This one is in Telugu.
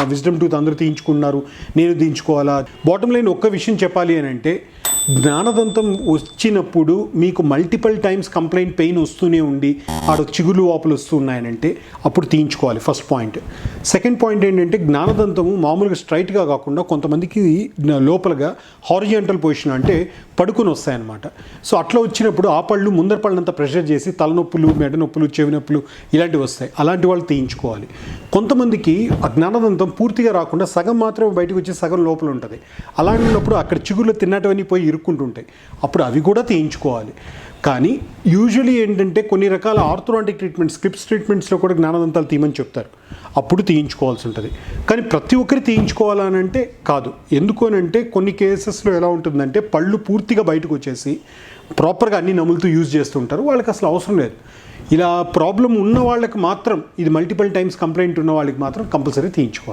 విజ్డమ్ టూత్ అందరూ తీయించుకున్నారు నేను తీయించుకోవాలా? బాటమ్ లైన్ ఒక్క విషయం చెప్పాలి అని అంటే జ్ఞానదంతం వచ్చినప్పుడు మీకు మల్టిపుల్ టైమ్స్ కంప్లైంట్ పెయిన్ వస్తూనే ఉండి ఆడ చిగులు వాపులు వస్తున్నాయనంటే అప్పుడు తీయించుకోవాలి ఫస్ట్ పాయింట్ సెకండ్ పాయింట్ ఏంటంటే జ్ఞానదంతము మామూలుగా స్ట్రైట్గా కాకుండా కొంతమందికి లోపలగా హారిజెంటల్ పొజిషన్ అంటే పడుకుని వస్తాయన్నమాట. సో అట్లా వచ్చినప్పుడు ఆ పళ్ళు ముందర పళ్ళంత ప్రెషర్ చేసి తలనొప్పులు మెడ నొప్పులు చెవి నొప్పులు ఇలాంటివి వస్తాయి. అలాంటి వాళ్ళు తీయించుకోవాలి. కొంతమందికి అజ్ఞానదంతం పూర్తిగా రాకుండా సగం మాత్రమే బయటకు వచ్చి సగం లోపల ఉంటుంది. అలాంటినప్పుడు అక్కడ చిగుళ్ళు తిన్నటవన్నీ పోయి ఇరుక్కుంటుంటాయి. అప్పుడు అవి కూడా తీయించుకోవాలి. కానీ యూజువలీ ఏంటంటే కొన్ని రకాల ఆర్థోడాంటిక్ ట్రీట్మెంట్స్ స్క్రిప్స్ ట్రీట్మెంట్స్లో కూడా జ్ఞానదంతాలు తీయమని చెప్తారు. అప్పుడు తీయించుకోవాల్సి ఉంటుంది. కానీ ప్రతి ఒక్కరి తీయించుకోవాలని అంటే కాదు. ఎందుకు అని అంటే కొన్ని కేసెస్లో ఎలా ఉంటుందంటే పళ్ళు పూర్తిగా బయటకు వచ్చేసి ప్రాపర్గా అన్ని నములుతూ యూజ్ చేస్తుంటారు వాళ్ళకి అసలు అవసరం లేదు. ఇలా ప్రాబ్లం ఉన్న వాళ్ళకి మాత్రం ఇది మల్టిపుల్ టైమ్స్ కంప్లైంట్ ఉన్న వాళ్ళకి మాత్రం కంపల్సరీ తీయించుకోవాలి.